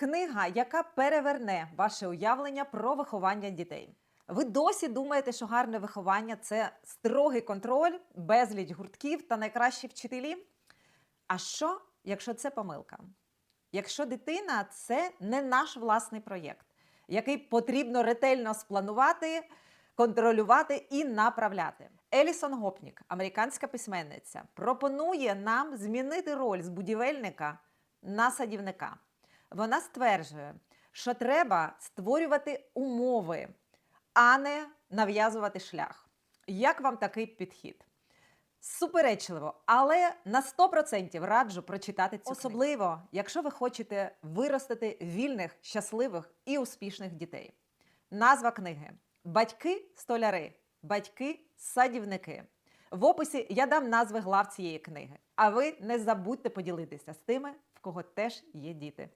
Книга, яка переверне ваше уявлення про виховання дітей. Ви досі думаєте, що гарне виховання це строгий контроль, безліч гуртків та найкращі вчителі? А що, якщо це помилка? Якщо дитина це не наш власний проєкт, який потрібно ретельно спланувати, контролювати і направляти. Елісон Гопнік, американська письменниця, пропонує нам змінити роль з будівельника на садівника. Вона стверджує, що треба створювати умови, а не нав'язувати шлях. Як вам такий підхід? Суперечливо, але на 100% раджу прочитати цю особливо, якщо ви хочете виростити вільних, щасливих і успішних дітей. Назва книги: Батьки-столяри, батьки-садівники. В описі я дам назви глав цієї книги. А ви не забудьте поділитися з тими, в кого теж є діти.